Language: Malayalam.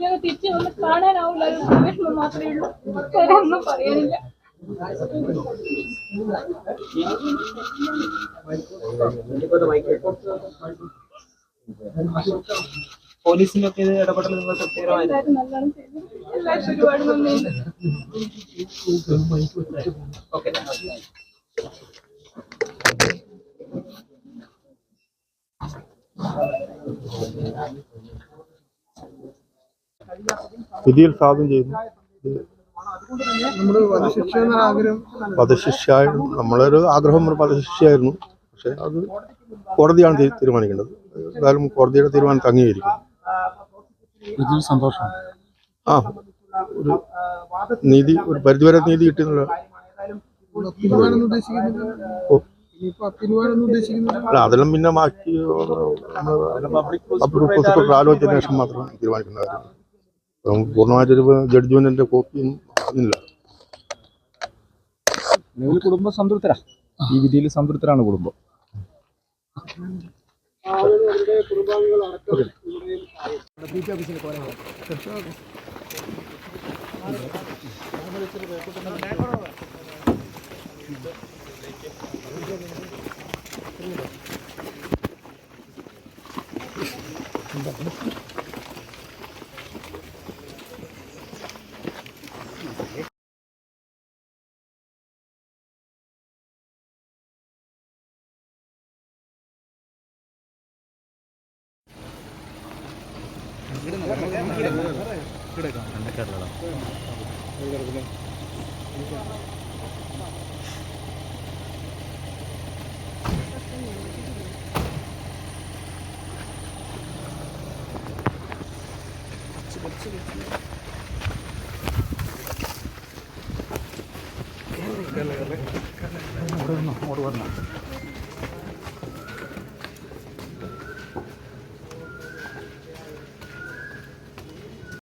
ഞങ്ങൾ തിരിച്ചു വന്ന് കാണാനാവില്ല. ഒരു വിഷമം മാത്രമേ ഉള്ളൂ. ഒന്നും പറയാനില്ല. പോലീസിന്റെ ഒക്കെ ഇത് ഇടപെടൽ നിങ്ങൾ പ്രത്യേകമായിരുന്നു ഓക്കെ. വിധിയിൽ സാധ്യം ചെയ്യുന്നു. നമ്മുടെ വധശിക്ഷ എന്ന ആഗ്രഹം വധശിക്ഷ നമ്മളൊരു ആഗ്രഹം ഒരു വധശിക്ഷയായിരുന്നു. പക്ഷെ അത് കോടതിയാണ് തീരുമാനിക്കേണ്ടത്. എന്തായാലും കോടതിയുടെ തീരുമാനം തങ്ങിയിരിക്കും ഇതിൽ സന്തോഷം. ആ ഒരു നീതി ഒരു പരിധിവരെ നീതി കിട്ടിയെന്നുള്ള ഓ. അല്ല അതെല്ലാം പിന്നെ ബാക്കി പബ്ലിക് പ്രോസിക്യൂട്ടർ ശേഷം മാത്രം തീരുമാനിക്കുന്ന കാര്യം. നമുക്ക് പൂർണമായിട്ടൊരു ജഡ്ജ്മെന്റിന്റെ കോപ്പിയും ഇല്ല നിലവിൽ കുടുംബം സംതൃപ്തരാ. ഈ വിധിയിൽ സംതൃപ്തരാണ് കുടുംബം. കിടക്കാം കണ്ടക്കാരനാണ് അങ്ങോട്ട് വരണം.